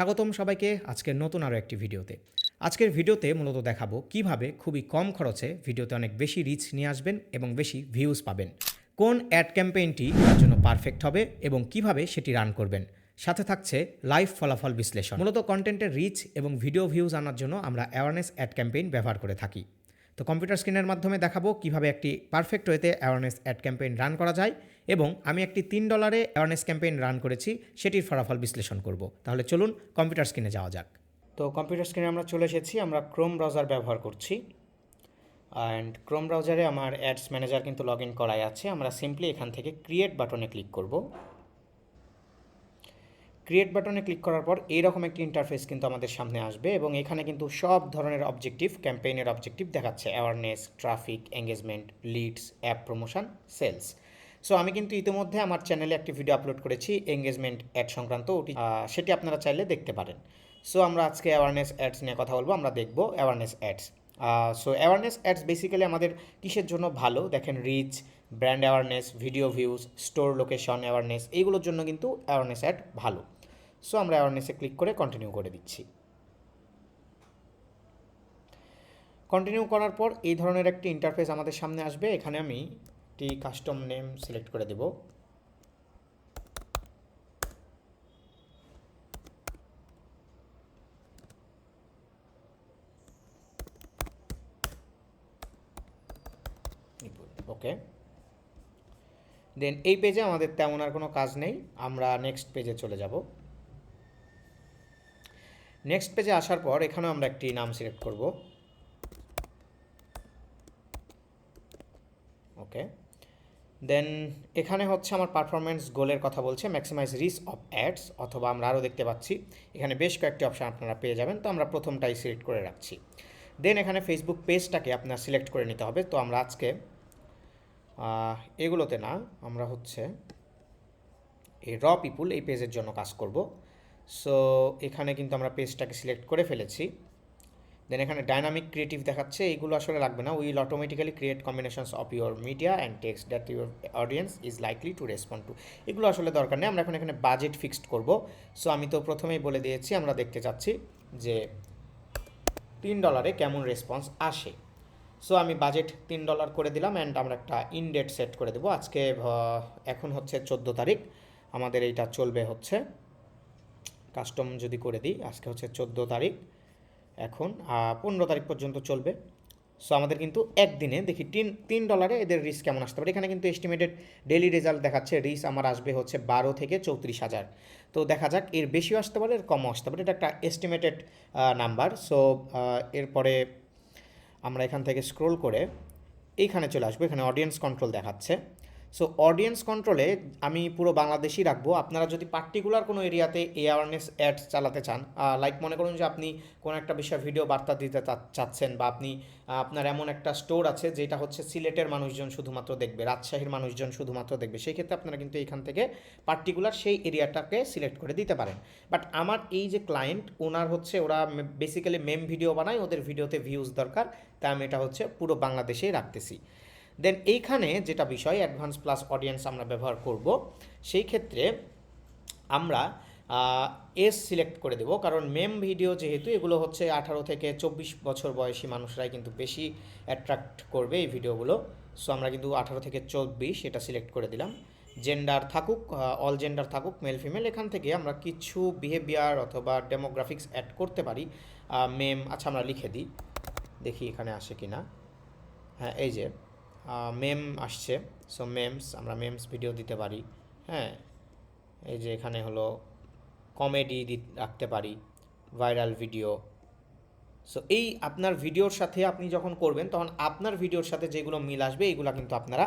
স্বাগতম সবাইকে আজকের নতুন আরও একটি ভিডিওতে। আজকের ভিডিওতে মূলত দেখাবো কীভাবে খুবই কম খরচে ভিডিওতে অনেক বেশি রিচ নিয়ে আসবেন এবং বেশি ভিউজ পাবেন। কোন অ্যাড ক্যাম্পেইনটি তার জন্য পারফেক্ট হবে এবং কীভাবে সেটি রান করবেন। সাথে থাকছে লাইভ ফলাফল বিশ্লেষণ। মূলত কন্টেন্টের রিচ এবং ভিডিও ভিউজ আনার জন্য আমরা অ্যাওয়ারনেস অ্যাড ক্যাম্পেইন ব্যবহার করে থাকি। তো কম্পিউটার স্ক্রিনের মাধ্যমে দেখাবো কীভাবে একটি পারফেক্ট ওয়েতে অ্যাওয়ারনেস অ্যাড ক্যাম্পেইন রান করা যায় এবং আমি একটি তিন ডলারে অ্যাওয়ারনেস ক্যাম্পেইন রান করেছি, সেটির ফলাফল বিশ্লেষণ করব। তাহলে চলুন কম্পিউটার স্ক্রিনে যাওয়া যাক। তো কম্পিউটার স্ক্রিনে আমরা চলে এসেছি, আমরা ক্রোম ব্রাউজার ব্যবহার করছি। অ্যান্ড ক্রোম ব্রাউজারে আমার অ্যাডস ম্যানেজার কিন্তু লগ ইন করাই আছে। আমরা সিম্পলি এখান থেকে ক্রিয়েট বাটনে ক্লিক করব। ক্রিয়েট বাটনে ক্লিক করার পর এইরকম একটি ইন্টারফেস কিন্তু আমাদের সামনে আসবে এবং এখানে কিন্তু সব ধরনের অবজেক্টিভ ক্যাম্পেইনের অবজেক্টিভ দেখাচ্ছে। Awareness traffic engagement leads app promotion sales so আমি কিন্তু ইতিমধ্যে আমার চ্যানেলে একটি ভিডিও আপলোড করেছি এঙ্গেজমেন্ট অ্যাড সংক্রান্ত। ওটি সেটি আপনারা চাইলে দেখতে পারেন। সো আমরা আজকে অ্যাওয়ারনেস অ্যাডস নিয়ে কথা বলব, আমরা দেখব awareness ads so awareness ads basically আমাদের কিসের জন্য ভালো? দেখেন reach brand awareness video views store location awareness এইগুলোর জন্য কিন্তু অ্যাওয়ারনেস অ্যাড ভালো। সো আমরা অ্যাওয়ারনেসে ক্লিক করে কন্টিনিউ করে দিচ্ছি। কন্টিনিউ করার পর এই ধরনের একটি ইন্টারফেস আমাদের সামনে আসবে। এখানে আমি একটি কাস্টম নেম সিলেক্ট করে দেব। ওকে দেন এই পেজে আমাদের তেমন আর কোনো কাজ নেই। আমরা নেক্সট পেজে চলে যাব। নেক্সট পেজে আসার পর এখানেও আমরা একটি নাম সিলেক্ট করব। ওকে দেন এখানে হচ্ছে আমার পারফরমেন্স গোলের কথা বলছে ম্যাক্সিমাইজ রিস অফ অ্যাডস অথবা আমরা আরও দেখতে পাচ্ছি। এখানে বেশ কয়েকটি অপশান আপনারা পেয়ে যাবেন, তো আমরা প্রথমটাই সিলেক্ট করে রাখছি। দেন এখানে ফেসবুক পেজটাকে আপনার সিলেক্ট করে নিতে হবে, তো আমরা আজকে এগুলোতে না, আমরা হচ্ছে এই র পিপুল এই পেজের জন্য কাজ করব। সো এখানে কিন্তু আমরা পেজটাকে সিলেক্ট করে ফেলেছি। দেন এখানে ডাইনামিক ক্রিয়েটিভ দেখাচ্ছে। এইগুলো আসলে লাগবে না। Will automatically create combinations of your media and text that your audience is likely to respond to এগুলো আসলে দরকার নেই। আমরা এখন এখানে বাজেট ফিক্সড করব। সো আমি তো প্রথমেই বলে দিয়েছি, আমরা দেখতে চাচ্ছি যে তিন ডলারে কেমন রেসপন্স আসে। সো আমি বাজেট তিন ডলার করে দিলাম অ্যান্ড আমরা একটা ইন ডেট সেট করে দেবো। আজকে এখন হচ্ছে চোদ্দ তারিখ। আমাদের এইটা চলবে হচ্ছে কাস্টম যদি করে দিই, আজকে হচ্ছে চোদ্দ তারিখ, এখন পনেরো তারিখ পর্যন্ত চলবে। সো আমাদের কিন্তু একদিনে, দেখি তিন তিন ডলারে এদের রিস্ক কেমন আসতে পারে? এখানে কিন্তু এস্টিমেটেড ডেলি রেজাল্ট দেখাচ্ছে রিস্ক আমার আসবে হচ্ছে বারো থেকে চৌত্রিশ হাজার। তো দেখা যাক, এর বেশিও আসতে পারে, এর কমও আসতে পারে, এটা একটা এস্টিমেটেড নাম্বার সো এরপরে আমরা এখান থেকে স্ক্রোল করে, এইখানে চলে আসব, এখানে অডিয়েন্স কন্ট্রোল দেখাচ্ছে। সো অডিয়েন্স কন্ট্রোলে আমি পুরো বাংলাদেশই রাখব। আপনারা যদি পার্টিকুলার কোনো এরিয়াতে অ্যাওয়ারনেস অ্যাডস চালাতে চান লাইক মনে করুন যে আপনি কোনো একটা বিষয় ভিডিও বার্তা দিতে চাচ্ছেন বা আপনি আপনার এমন একটা স্টোর আছে যেটা হচ্ছে সিলেটের মানুষজন শুধুমাত্র দেখবে, রাজশাহীর মানুষজন শুধুমাত্র দেখবে। সেই ক্ষেত্রে আপনারা কিন্তু এখান থেকে পার্টিকুলার সেই এরিয়াটাকে সিলেক্ট করে দিতে পারেন। বাট আমার এই যে ক্লায়েন্ট ওনার হচ্ছে ওরা বেসিক্যালি মেম ভিডিও বানায়, ওদের ভিডিওতে ভিউজ দরকার তাই আমি এটা হচ্ছে পুরো বাংলাদেশেই রাখতেছি। দেন এইখানে যেটা বিষয় অ্যাডভান্স প্লাস অডিয়েন্স আমরা ব্যবহার করব, সেই ক্ষেত্রে আমরা এস সিলেক্ট করে দেব। কারণ মেম ভিডিও যেহেতু, এগুলো হচ্ছে আঠারো থেকে চব্বিশ বছর বয়সী মানুষরাই কিন্তু বেশি অ্যাট্রাক্ট করবে এই ভিডিওগুলো সো আমরা কিন্তু আঠারো থেকে চব্বিশ এটা সিলেক্ট করে দিলাম। জেন্ডার থাকুক অল জেন্ডার থাকুক মেল ফিমেল এখান থেকে আমরা কিছু বিহেভিয়ার অথবা ডেমোগ্রাফিক্স অ্যাড করতে পারি। মেম আচ্ছা আমরা লিখে দিই। দেখি এখানে আসে কি না হ্যাঁ এই যে। মেম আসছে। সো মেমস আমরা মেমস ভিডিও দিতে পারি। হ্যাঁ? এই যে এখানে হলো কমেডি রাখতে পারি। ভাইরাল ভিডিও সো এই আপনার ভিডিওর সাথে আপনি যখন করবেন, তখন আপনার ভিডিওর সাথে যেগুলো মিল আসবে এইগুলো কিন্তু আপনারা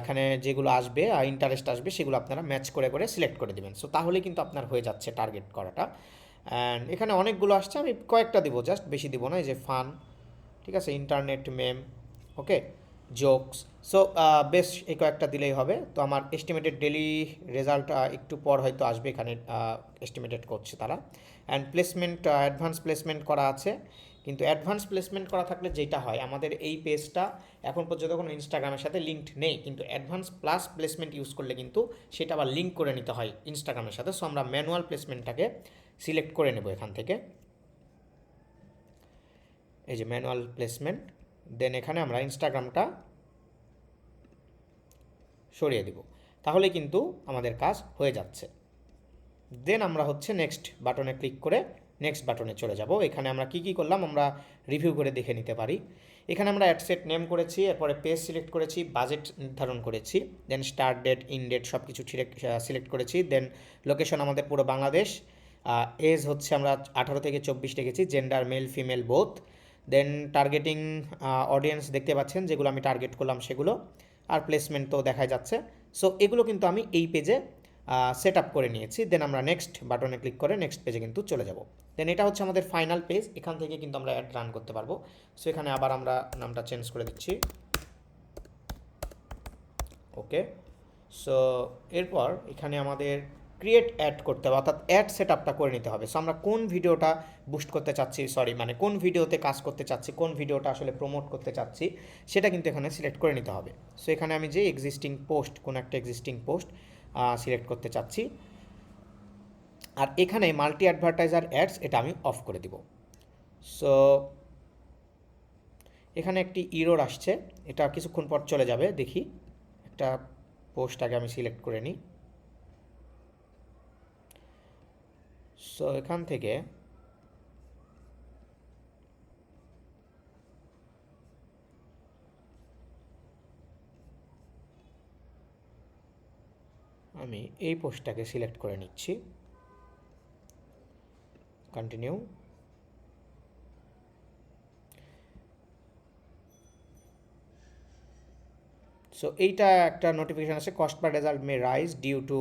এখানে যেগুলো আসবে ইন্টারেস্ট আসবে, সেগুলো আপনারা ম্যাচ করে করে সিলেক্ট করে দেবেন। সো তাহলে কিন্তু আপনার হয়ে যাচ্ছে টার্গেট করাটা। অ্যান্ড এখানে অনেকগুলো আসছে, আমি কয়েকটা দিব জাস্ট বেশি দিব না, এই যে ফান ঠিক আছে internet meme okay jokes so বেশ এই কয়েকটা দিলেই হবে। তো আমার এস্টিমেটেড ডেলি রেজাল্ট একটু পর হয়তো আসবে এখানে এস্টিমেটেড করছে তারা। অ্যান্ড প্লেসমেন্ট অ্যাডভান্স প্লেসমেন্ট করা আছে। কিন্তু অ্যাডভান্স প্লেসমেন্ট করা থাকলে যেটা হয়, আমাদের এই পেজটা এখন পর্যন্ত কোনো ইনস্টাগ্রামের সাথে লিঙ্কড নেই। কিন্তু অ্যাডভান্স প্লাস প্লেসমেন্ট ইউজ করলে কিন্তু সেটা আবার লিঙ্ক করে নিতে হয় ইনস্টাগ্রামের সাথে। সো আমরা ম্যানুয়াল প্লেসমেন্টটাকে সিলেক্ট করে নেব এখান থেকে। এই যে ম্যানুয়াল প্লেসমেন্ট দেন এখানে আমরা ইনস্টাগ্রামটা সরিয়ে দিব। তাহলে কিন্তু আমাদের কাজ হয়ে যাচ্ছে। দেন আমরা হচ্ছে নেক্সট বাটনে ক্লিক করে নেক্সট বাটনে চলে যাব। এখানে আমরা কি কি করলাম? আমরা রিভিউ করে দেখে নিতে পারি। এখানে আমরা অ্যাডসেট নেম করেছি, এরপরে পেজ সিলেক্ট করেছি বাজেট নির্ধারণ করেছি then start date end date সব কিছু সিলেক্ট করেছি দেন লোকেশন আমাদের পুরো বাংলাদেশ এজ হচ্ছে আমরা আঠারো থেকে চব্বিশ রেখেছি gender male female both then targeting audience দেখতে পাচ্ছেন, যেগুলো আমি টার্গেট করলাম সেগুলো, আর প্লেসমেন্ট তো দেখা যাচ্ছে। সো এগুলো কিন্তু আমি এই পেজে সেট আপ করে নিয়েছি। দেন আমরা নেক্সট বাটনে ক্লিক করে নেক্সট পেজে কিন্তু চলে যাব। দেন এটা হচ্ছে আমাদের ফাইনাল পেজ এখান থেকে কিন্তু আমরা অ্যাড রান করতে পারব। সো এখানে আবার আমরা নামটা চেঞ্জ করে দিচ্ছি। ওকে সো এরপর এখানে আমাদের ক্রিয়েট অ্যাড করতে হবে, অর্থাৎ অ্যাড সেট আপটা করে নিতে হবে। সো আমরা কোন ভিডিওটা বুস্ট করতে চাচ্ছি সরি মানে কোন ভিডিওতে কাজ করতে চাচ্ছি, কোন ভিডিওটা আসলে প্রমোট করতে চাচ্ছি, সেটা কিন্তু এখানে সিলেক্ট করে নিতে হবে। সো এখানে আমি যে এক্সিস্টিং পোস্ট কোন একটা এক্সিস্টিং পোস্ট সিলেক্ট করতে চাচ্ছি। আর এখানে মাল্টি অ্যাডভার্টাইজার অ্যাডস এটা আমি অফ করে দিব। সো এখানে একটি ইরোর আসছে, এটা কিছুক্ষণ পর চলে যাবে, দেখি। একটা পোস্ট আগে আমি সিলেক্ট করে নিই। সো এখান থেকে আমি এই পোস্টটাকে সিলেক্ট করে নিচ্ছি। কন্টিনিউ সো এইটা একটা নোটিফিকেশান আছে cost per result may rise due to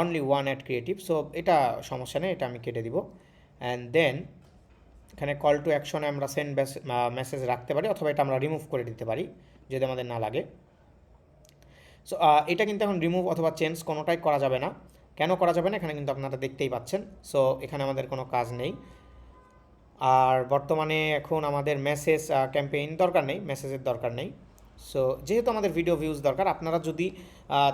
only one ad creative so এটা সমস্যা নেই, এটা আমি কেটে দিব। অ্যান্ড দেন এখানে কল টু অ্যাকশনে আমরা সেন্ড মেসেজ রাখতে পারি, অথবা এটা আমরা রিমুভ করে দিতে পারি, যদি আমাদের না লাগে। সো এটা কিন্তু এখন রিমুভ অথবা চেঞ্জ কোনোটাই করা যাবে না। কেন করা যাবে না? এখানে কিন্তু আপনারা দেখতেই পাচ্ছেন। সো এখানে আমাদের কোনো কাজ নেই। আর বর্তমানে এখন আমাদের মেসেজ ক্যাম্পেইন দরকার নেই মেসেজের দরকার নেই। সো যেহেতু আমাদের ভিডিও ভিউজ দরকার আপনারা যদি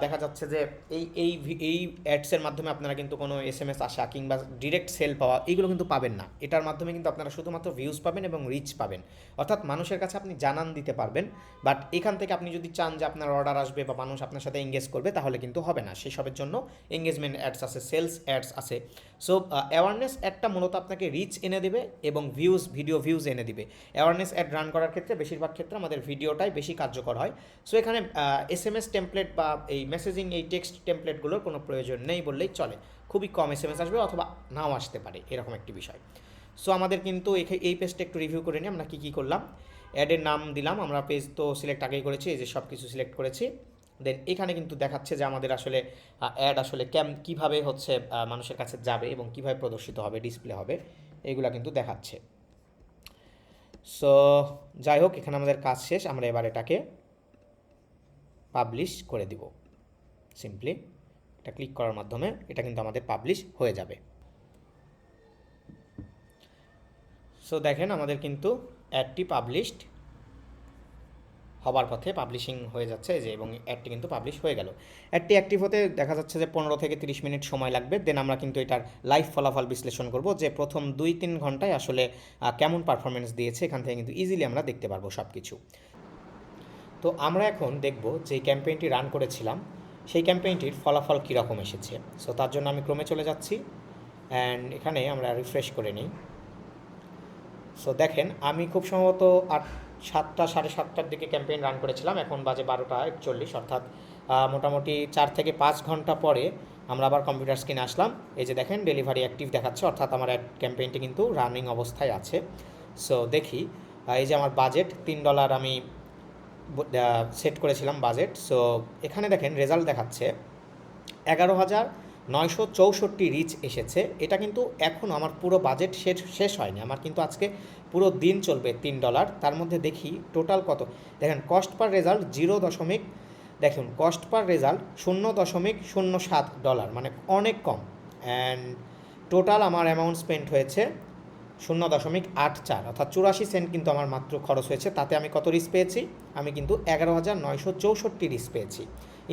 দেখা যাচ্ছে যে এই এই এই অ্যাডসের মাধ্যমে আপনারা কিন্তু কোনো এস এম এস আসা কিংবা ডিরেক্ট সেল পাওয়া এইগুলো কিন্তু পাবেন না। এটার মাধ্যমে কিন্তু আপনারা শুধুমাত্র ভিউজ পাবেন এবং রিচ পাবেন। অর্থাৎ মানুষের কাছে আপনি জানান দিতে পারবেন বাট এখান থেকে আপনি যদি চান যে আপনার অর্ডার আসবে বা মানুষ আপনার সাথে এঙ্গেজ করবে, তাহলে কিন্তু হবে না। সেসবের জন্য এঙ্গেজমেন্ট অ্যাডস আছে সেলস অ্যাডস আছে। সো অ্যাওয়ারনেস অ্যাডটা মূলত আপনাকে রিচ এনে দেবে এবং ভিউজ ভিডিও ভিউজ এনে দিবে। অ্যাওয়ারনেস অ্যাড রান করার ক্ষেত্রে বেশিরভাগ ক্ষেত্রে আমাদের ভিডিওটাই বেশি কার্যকর হয়। সো এখানে এস এম এস টেমপ্লেট বা এই মেসেজিং এই টেক্সট টেমপ্লেটগুলোর কোনো প্রয়োজন নেই বললেই চলে। খুবই কম এস এম এস আসবে অথবা নাও আসতে পারে, এরকম একটি বিষয়। সো আমাদের কিন্তু এই পেজটা একটু রিভিউ করে নিই, আমরা কী কী করলাম? অ্যাডের নাম দিলাম, আমরা পেজ তো সিলেক্ট আগেই করেছি, এই যে সব কিছু সিলেক্ট করেছি। দেন এখানে কিন্তু দেখাচ্ছে যে আমাদের আসলে অ্যাড আসলে ক্যাম কীভাবে হচ্ছে মানুষের কাছে যাবে এবং কীভাবে প্রদর্শিত হবে ডিসপ্লে হবে এইগুলা কিন্তু দেখাচ্ছে। সো যাই হোক, এখানে আমাদের কাজ শেষ, আমরা এবার এটাকে পাবলিশ করে দিব। সিম্পলি এটা ক্লিক করার মাধ্যমে এটা কিন্তু আমাদের পাবলিশ হয়ে যাবে। সো দেখেন আমাদের কিন্তু অ্যাডটি পাবলিশড হবার পথে পাবলিশিং হয়ে যাচ্ছে যে, এবং অ্যাডটি কিন্তু পাবলিশ হয়ে গেল। অ্যাডটি অ্যাক্টিভ হতে দেখা যাচ্ছে যে পনেরো থেকে তিরিশ মিনিট সময় লাগবে। দেন আমরা কিন্তু এটার লাইভ ফলাফল বিশ্লেষণ করব যে প্রথম দুই তিন ঘন্টায় আসলে কেমন পারফরমেন্স দিয়েছে, এখান থেকে কিন্তু ইজিলি আমরা দেখতে পারব সব কিছু তো আমরা এখন দেখব যে ক্যাম্পেইনটি রান করেছিলাম, সেই ক্যাম্পেইনটির ফলাফল কীরকম এসেছে। সো তার জন্য আমি ক্রমে চলে যাচ্ছি অ্যান্ড এখানে আমরা রিফ্রেশ করে নিই। সো দেখেন, আমি খুব সম্ভবত আট, সাতটা, সাড়ে সাতটার দিকে ক্যাম্পেইন রান করেছিলাম, এখন বাজে বারোটা একচল্লিশ, অর্থাৎ মোটামুটি চার থেকে পাঁচ ঘণ্টা পরে আমরা আবার কম্পিউটার স্ক্রিনে আসলাম। এই যে দেখেন ডেলিভারি অ্যাক্টিভ দেখাচ্ছে, অর্থাৎ আমার ক্যাম্পেইনটি কিন্তু রানিং অবস্থায় আছে। সো দেখি এই যে আমার বাজেট তিন ডলার আমি সেট করেছিলাম বাজেট সো এখানে দেখেন রেজাল্ট দেখাচ্ছে, এগারো হাজার নয়শো চৌষট্টি রিচ এসেছে। এটা কিন্তু এখনও আমার পুরো বাজেট শেষ শেষ হয়নি। আমার কিন্তু আজকে পুরো দিন চলবে তিন ডলার তার মধ্যে দেখি টোটাল কত। দেখেন কস্ট পার রেজাল্ট জিরো দশমিক, দেখুন কস্ট পার রেজাল্ট শূন্য দশমিক শূন্য সাত ডলার মানে অনেক কম। অ্যান্ড টোটাল আমার অ্যামাউন্ট স্পেন্ড হয়েছে শূন্য দশমিক আট চার। অর্থাৎ চুরাশি সেন্ট কিন্তু আমার মাত্র খরচ হয়েছে। তাতে আমি কত রিস পেয়েছি? আমি কিন্তু এগারো হাজার নয়শো চৌষট্টি রিস পেয়েছি।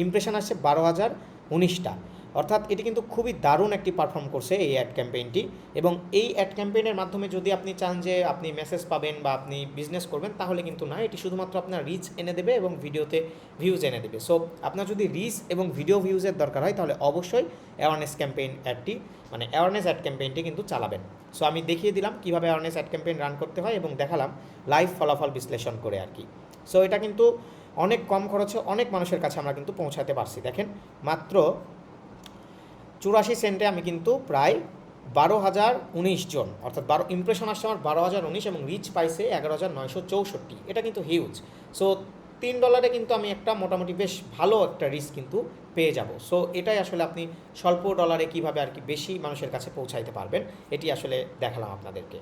ইমপ্রেশন আসছে বারো হাজার উনিশটা। অর্থাৎ এটি কিন্তু খুবই দারুণ একটি পারফর্ম করছে এই অ্যাড ক্যাম্পেইনটি এবং এই অ্যাড ক্যাম্পেইনের মাধ্যমে যদি আপনি চান যে আপনি মেসেজ পাবেন বা আপনি বিজনেস করবেন, তাহলে কিন্তু না, এটি শুধুমাত্র আপনার রিচ এনে দেবে এবং ভিডিওতে ভিউজ এনে দেবে। সো আপনার যদি রিচ এবং ভিডিও ভিউজের দরকার হয়, তাহলে অবশ্যই অ্যাওয়ারনেস ক্যাম্পেইন অ্যাডটি মানে অ্যাওয়ারনেস অ্যাড ক্যাম্পেইনটি কিন্তু চালাবেন। সো আমি দেখিয়ে দিলাম কীভাবে অ্যাওয়ারনেস অ্যাড ক্যাম্পেইন রান করতে হয় এবং দেখালাম লাইভ ফলাফল বিশ্লেষণ করে আর কি। সো এটা কিন্তু অনেক কম খরচে অনেক মানুষের কাছে আমরা কিন্তু পৌঁছাতে পারছি। দেখেন, মাত্র চুরাশি সেন্টে আমি কিন্তু প্রায় বারো হাজার উনিশ জন, অর্থাৎ বারো ইমপ্রেশন আসছে আমার বারো হাজার উনিশ এবং রিচ পাইছে এগারো হাজার নয়শো চৌষট্টি। এটা কিন্তু হিউজ সো তিন ডলারে কিন্তু আমি একটা মোটামুটি বেশ ভালো একটা রিচ কিন্তু পেয়ে যাব। সো এটাই আসলে আপনি স্বল্প ডলারে কীভাবে আর কি বেশি মানুষের কাছে পৌঁছাইতে পারবেন, এটি আসলে দেখালাম আপনাদেরকে।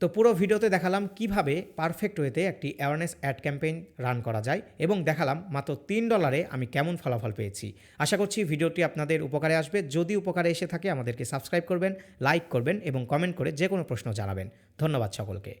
তো পুরো ভিডিওতে দেখালাম কীভাবে পারফেক্ট ওয়েতে একটি অ্যাওয়ারনেস অ্যাড ক্যাম্পেইন রান করা যায় এবং দেখালাম মাত্র তিন ডলারে আমি কেমন ফলাফল পেয়েছি। আশা করছি ভিডিওটি আপনাদের উপকারে আসবে। যদি উপকারে এসে থাকে আমাদেরকে সাবস্ক্রাইব করবেন লাইক করবেন এবং কমেন্ট করে যে কোনো প্রশ্ন জানাবেন। ধন্যবাদ সকলকে।